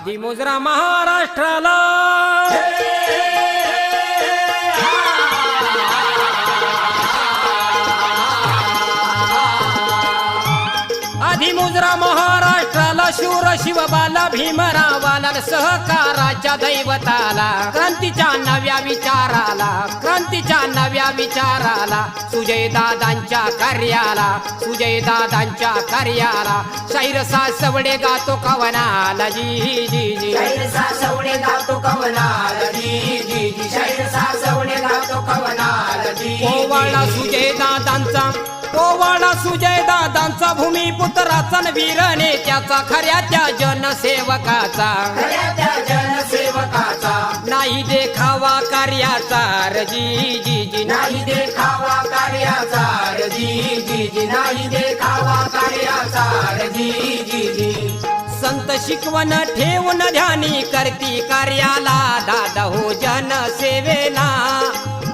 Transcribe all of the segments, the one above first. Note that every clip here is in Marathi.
आधी मुजरा महाराष्ट्राला. आधी मुजरा महाराष्ट्र शूर शिवबाला भीमरावाला सहकाराच्या दैवताला क्रांतीच्या नव्या विचाराला क्रांतीच्या नव्या विचाराला सुजय दादांच्या कार्याला सुजय दादांच्या कार्याला शाहीरसा सवडे गातो कवनाला जी जी जी शाहीर सासवडे गातो कवनाल जी जी जी. शाहीर सासवडे गातो कवनाल जी पोवाडा सुजय दादांचा भूमिपुत्राचा न वीरने त्याचा खऱ्या त्या जनसेवकाचा. नाही देखावा कार्याचा र जी जी नाही. देखावा कार्याचा. र जी जी नाही देखावा कार्याचा. र जी जी जी. संत शिकवण ठेवून ध्यानी करती कार्याला दादा हो जनसेवेला.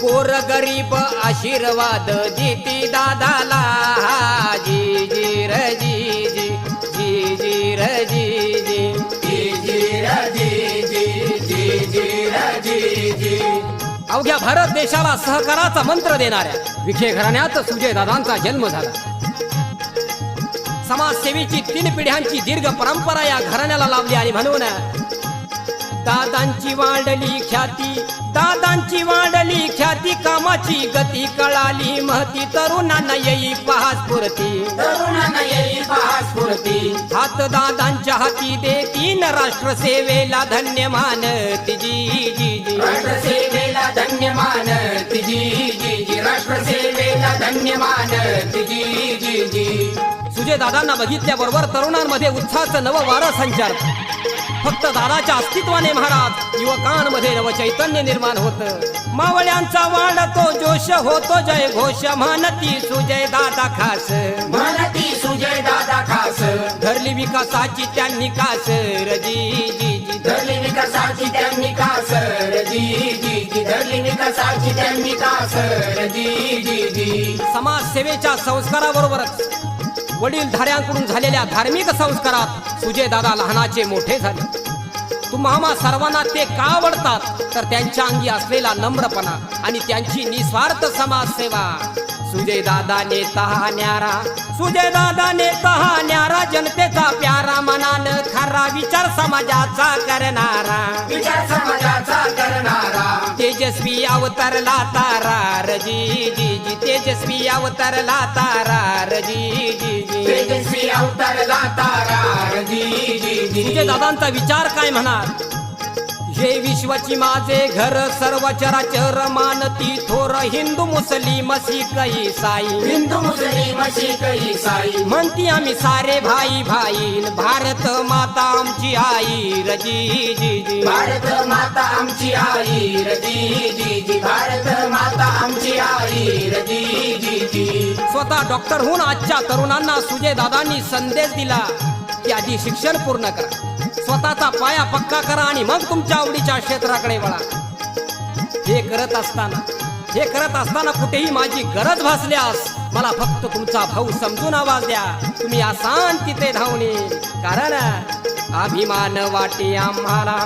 गोर गरीब आशीर्वाद देती दादाला. जी जी र जी जी जी जी र जी जी. जी जी र जी जी जी जी र जी जी. अवघ्या भारत देशाला सहकाराचा मंत्र देणाऱ्या विखे घराण्यात सुजय दादांचा जन्म झाला. समाजसेवेची तीन पिढ्यांची दीर्घ परंपरा या घराण्याला लावली आणि म्हणून दादांची वाढली ख्याती दादांची वाढली ख्याती कामाची गती कळाली महती. तरुणांना येई पहा स्फूर्ती तरुणांना येई पहा स्फूर्ती हात दादांच्या हाती दे तीन राष्ट्र सेवेला धन्य मानती जी जी. जी राष्ट्रसेवेला धन्य मानती जी जी. जी राष्ट्रसेवेला धन्य मानती जी जी. जी सुजय दादांना बघितल्याबरोबर तरुणांमध्ये उत्साहाचं नवं वारं संचारत फक्त दादाच्या अस्तित्वाने महाराज युवकांमध्ये नव चैतन्य निर्माण होत. मावळ्यांचा वाढतो जोश होतो जय घोष मानती सुजय दादा खास. म्हणती सुजय दादा खास. धरली विकासाची त्यांनी कास. रजी जी जी. धरली विकासाची त्यांनी कासर जी जी जी. धरली विकासाची त्यांनी कासर जी जी जी. समाजसेवेच्या संस्काराबरोबरच वडील धाऱ्यांकडून झालेल्या धार्मिक संस्कारात सुजय दादा लहानाचे मोठे झाले. तुम्हाला सर्वांना ते का आवडतात? तर त्यांच्या अंगी असलेला नम्रपणा आणि त्यांची निस्वार्थ समाजसेवा. सुजय दादा नेता हा न्यारा. सुजय दादा नेता हा न्यारा जनतेचा प्यारा मनान खरा विचार समाजाचा करणारा. विचार समाजाचा करणारा. तेजस्वी अवतरला तारा रजी जी जी. तेजस्वी अवतरला तारा रजी जी जी. तेजस्वी अवतारला तारा जी जी. जी दादांचा विचार काय म्हणणार हे विश्वाची माझे घर सर्व चराचर मानती थोर हिंदू मुस्लिम शीख साई. हिंदू मुस्लिम शीख ईसाई म्हणती आम्ही सारे भाई भाई भारत माता आमची आई रजी जी जी. भारत माता आमची आई र जी जी. भारत माता आमची आई र जी जी. जी स्वतः डॉक्टर होऊन आजच्या तरुणांना सुजय दादांनी संदेश दिला की आधी शिक्षण पूर्ण करा. स्वतःचा पाया पक्का करा आणि मग तुमच्या आवडीच्या क्षेत्राकडे वळा. हे करत असताना हे करत असताना कुठेही माझी गरज भासल्यास मला फक्त तुमचा भाऊ समजून आवाज द्या. तुम्ही आसान तिथे धावून येईल. कारण अभिमान वाटे आम्हाला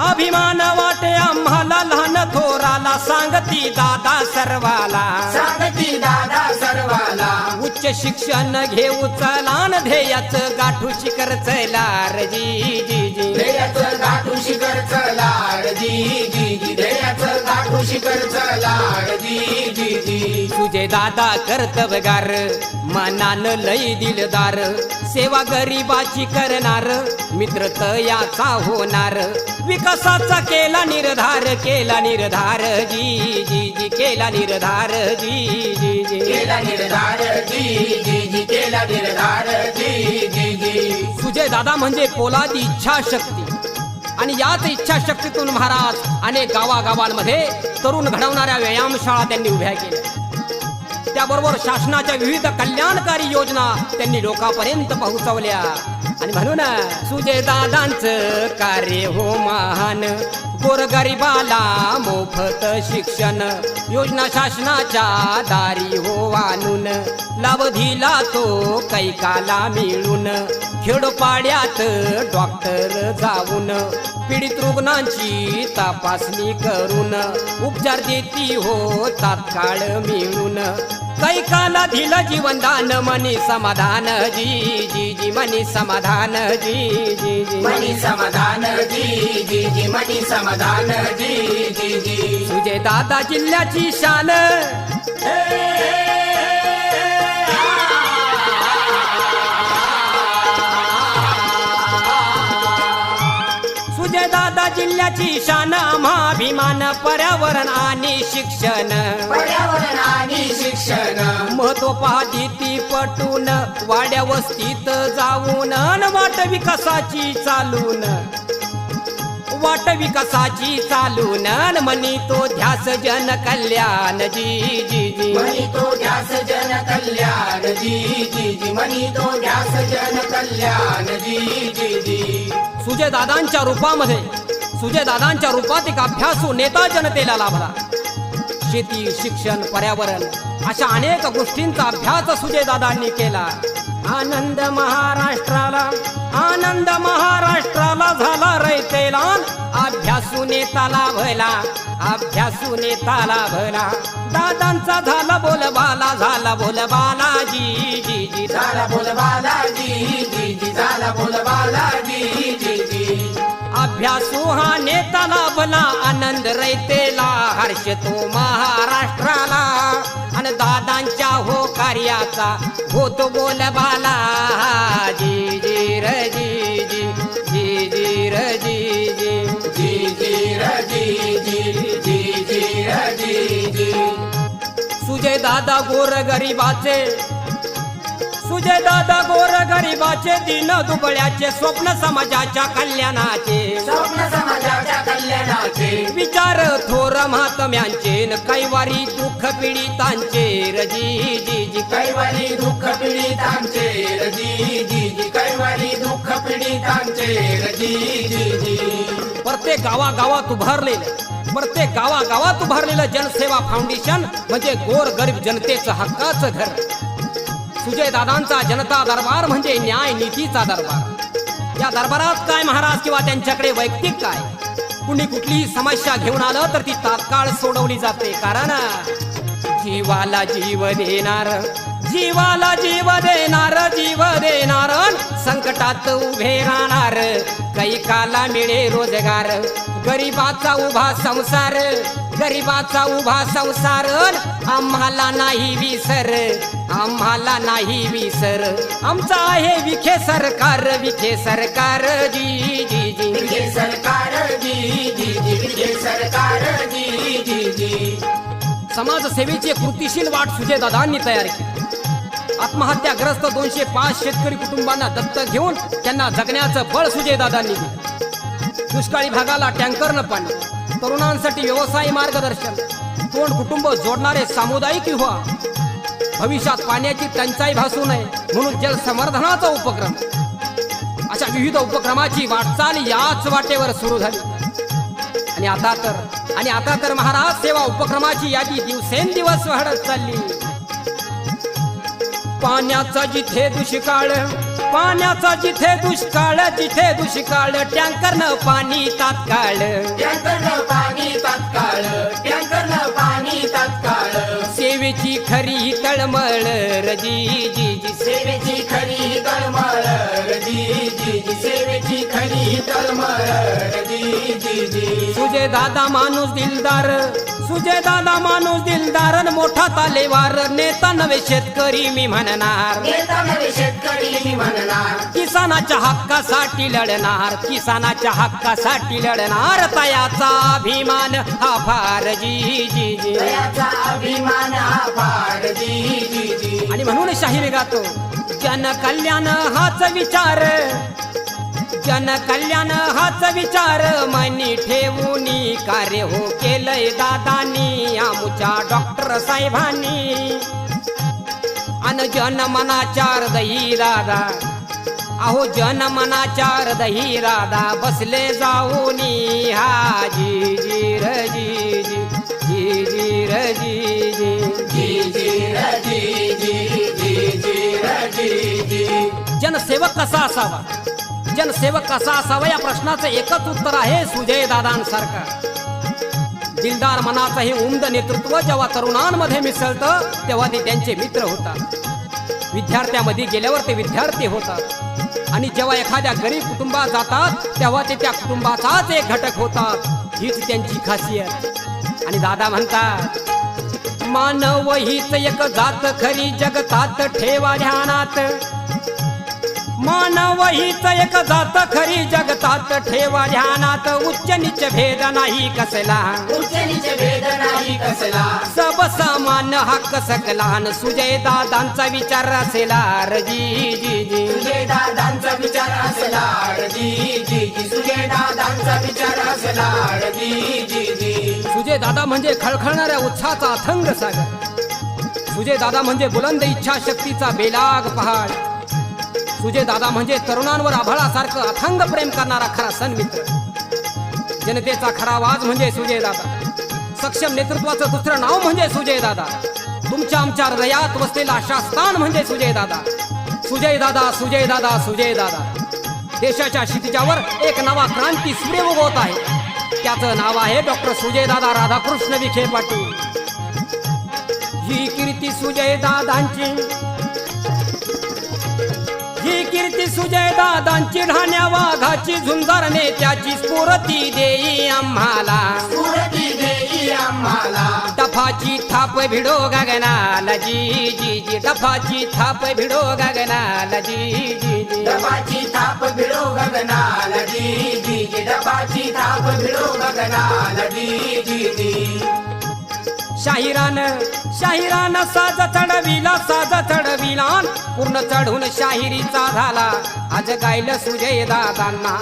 अभिमान वाटे आम्हाला लहान थोराला सांगती दादा सर्वाला. सांगती दादा सर्वाला. उच्च शिक्षण घेऊ चलान ध्येयाच गाठू शिखर चलार जी जी तुझे दादा कर्तबगार मनान लई दिलदार सेवा गरीबाची करणार मित्र तयाचा होणार. विकासाचा केला निर्धार केला निर्धार जी जी जी. केला निर्धार जी जी जी. केला निर्धार जी जी जी. केला निर्धार जी जी जी. सुजय दादा म्हणजे पोलादी इच्छाशक्ती. आणि याच इच्छाशक्तीतून महाराज अनेक गावागावांमध्ये तरुण घडवणाऱ्या व्यायामशाळा त्यांनी उभ्या केल्या. त्याबरोबर शासनाच्या विविध कल्याणकारी योजना त्यांनी लोकांपर्यंत पोहोचवल्या. आणि म्हणून सुजय दादांचं कार्य हो महान. गोरगरिबाला मोफत शिक्षण. योजना शासनाच्या दारी हो आणून. लाभ दिला तो कैकाला मिळून. खेडोपाड्यात डॉक्टर जाऊन. पीडित रुग्णांची तपासणी करून. उपचार देती हो तात्काळ मिळून. कैकाला दिलं जीवनदान मनी समाधान जी जी जी मनी समाधान जी जी जी. मनी समाधान जी जी जी मनी समाधान. जी जी जी. तुझे दादा जिल्ह्याची शान. दादा जिल्ह्याची शान अभिमान पर्यावरण आणि शिक्षण. पर्यावरण आणि शिक्षण. महत्त्व पाहती ती पटून वाड्या वस्तीत जाऊन वाट विकासाची चालून. वाट विकासाची चालून अन म्हणी तो ध्यास जन कल्याण जी जी जी. मनी तो ध्यास जन कल्याण जी जी जी. मनी तो ध्यास जन कल्याण जी जी जी. सुजय दादांच्या रूपामध्ये सुजय दादांच्या रूपात एक अभ्यासू नेता जनतेला लाभला. शेती शिक्षण पर्यावरण अशा अनेक गोष्टींचा अभ्यास सुजय दादांनी केला. आनंद महाराष्ट्राला आनंद महाराष्ट्राला झाला रयतेला अभ्यासूने ताला भला अभ्यासूने ताला भला दादांचा झाला बोलबाला झाला बोलबाला जी जी जी झाला बोलबाला जी जी जी झाला बोलबाला जी जी. अभ्यासू हा नेता आनंद रयतेला हर्ष तो महाराष्ट्राला. आणि दादांच्या हो कार्याचा होतो बोल बाला. जी जी र जी जी जी जी र जी जी. जी जी र जी जी जी जी र जी जी. सुजय दादा गोर गरिबाचे सुजय दादा गोर गरिबाचे दिन दुबळ्याचे स्वप्न समाजाच्या कल्याणाचे. स्वप्न समाजाच्या कल्याणाचे. विचार थोर महात्म्यांचे न कैवारी दुःख पीडितांचे. रजी जी जी कैवारी दुःख पीडितांचे. रजी जी जी कैवारी दुःख पीडितांचे. रजी जी जी. प्रत्येक गावागावात उभारलेलं प्रत्येक गावागावात उभारलेलं जनसेवा फाउंडेशन म्हणजे गोर गरीब जनतेचं हक्काचं घर. सुजय दादांचा जनता दरबार म्हणजे न्याय नीतीचा दरबार. या दरबारात काय महाराज किंवा त्यांच्याकडे वैयक्तिक काय? कुणी कुठलीही समस्या घेऊन आलं तर ती तात्काळ सोडवली जाते. कारण जीवाला जीव देणार जीवाला जीव देणार जीव देणार संकटात उभे राहणार. कैकाला मिळे रोजगार. गरीबाचा उभा संसार गरीबाचा उभा संसार. आम्हाला नाही विसर आम्हाला नाही विसर. आमचा आहे विखे सरकार विखे सरकार. जी जी जी. विजय सरकार जी जी जी. विजय सरकार जी जी जी. समाजसेवेची कृतीशील वाट सुजयदादांनी तयार केली. आत्महत्याग्रस्त दोनशे पाच शेतकरी कुटुंबांना दत्तक घेऊन त्यांना जगण्याचं बळ सुजयदादांनी दिलं. दुष्काळी भागाला टँकरनं पाणी तरुणांसाठी व्यवसाय मार्गदर्शन दोन कुटुंब जोडणारे सामुदायिक युवा. भविष्यात पाण्याची टंचाई भासू नये म्हणून जलसंवर्धनाचा उपक्रम. अशा विविध उपक्रमाची वाटचाल याच वाटेवर सुरू झाली. आणि आता तर आणि आता तर महाराज सेवा उपक्रमाची यादी दिवसेंदिवस वाढत चालली. पाण्याचा जिथे दुष्काळ पाण्याचा जिथे दुष्काळ जिथे दुष्काळ टँकरनं पाणी तात्काळ. टँकरनं पाणी तात्काळ टँकरनं पाणी तात्काळ. सेवेची खरी तळमळ रजी जी जी. सेवेची खरी तळमळ जी सुजय दादा माणूस दिलदार सुजय दादा माणूस दिलदार मोठा तालेवार. नेता नवे शेतकरी मी म्हणणार. किसानाच्या हक्कासाठी लढणार किसानाच्या हक्कासाठी लढणार. तयाचा अभिमान हा फार जी जी जी. अभिमान हा फार जी जी जी. आणि म्हणून शाहीर गातो जन कल्याण हाच विचार. वचन कल्याण हाच विचार मनी ठेवूनी कार्य हो केलंय दादानी आमच्या डॉक्टर साहेबांनी अन जन मनाचार दही दादा अहो जनमनाच्या हृदयी राधा बसले जाऊनी हा जी जी र जी जी जी जी र जी जी जी जी र जी जी जी जी र जी जी जनसेवक कसा असावा जनसेवक कसा असावा या प्रश्नाचं एकच उत्तर आहे सुजय दादांसारखं. दिलदार मनाचं हे उमद नेतृत्व जेव्हा तरुणांमध्ये मिसळतं तेव्हा ते त्यांचे मित्र होतात. विद्यार्थ्यामध्ये गेल्यावर ते विद्यार्थी होतात. आणि जेव्हा एखाद्या गरीब कुटुंबात जातात तेव्हा ते त्या कुटुंबाचाच एक घटक होतात. हीच त्यांची खासियत. आणि दादा म्हणतात मानव हीच एक जात खरी जगतात ठेवा ध्यानात. मानव हीच एक जात खरी जगतात ठेवा ध्यानात उच्च नीच भेद नाही कसला. उच्च नीच भेद नाही कसला. सब समान हक्क सकलान सुजय दादांचा विचार असेला. रजी जी जी तुझे दादांचा विचार असला. जी जी जी. तुझे दादांचा विचार असला. जी जी जी. सुजय दादा म्हणजे खळखळणाऱ्या उत्साहाचा अथंग सागर. सुजय दादा म्हणजे बुलंद इच्छाशक्तीचा बेलाग पहाड. सुजय दादा म्हणजे तरुणांवर आभाळासारखं अथंग प्रेम करणारा खरा सन्मित्र जनतेचा खरा आवाज म्हणजे सुजय दादा. सक्षम नेतृत्वाचं दुसरं नाव म्हणजे सुजय दादा. तुमच्या आमच्या हृदयात वसलेला शास्तान म्हणजे सुजय दादा. सुजय दादा सुजय दादा सुजय दादा. देशाच्या क्षितिजावर एक नवा क्रांती सूर्य उगवत आहे. त्याचं नाव आहे डॉक्टर सुजय दादा राधाकृष्ण विखे पाटील. ही कीर्ती सुजय दादांची ही कीर्ती सुजय दादांची ढाण्या वाघाची झुंजार नेत्याची स्फूर्ती देई आम्हाला. स्फूर्ती देई आम्हाला. डफाची थाप भिडो गगनाला जी जी जी. डफाची थाप भिडो गगनाला जी जी जी. डबाची थाप भिडो गगनाला जी जी जी. डबाची थाप भिडो गगनाला जी जी जी. शाहिरान शाहिरान साज चढविला साज चढविला पूर्ण चढून शाहिरीचा झाला आज गायलं सुजय दादांना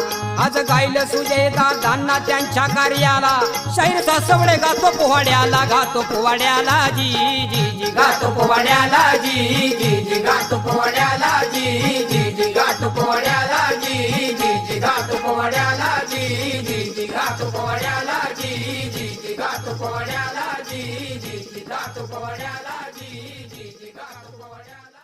आज गायलं सुजय दादांना त्यांच्या कार्याला शाहीर सासवडे गातो पोवाड्याला गातो पोवाड्याला जी जी जी गातो पोवाड्याला जी जी जी गातो पोवाड्याला जी जी जी गातो पोवाड्याला जी जी जी गातो पोवाड्याला जी जी जी गातो पोवाड्याला जी जी गातो पोवाड्याला जी जी जी गातो पोवाड्याला जी जी जी गातो पोवाड्याला.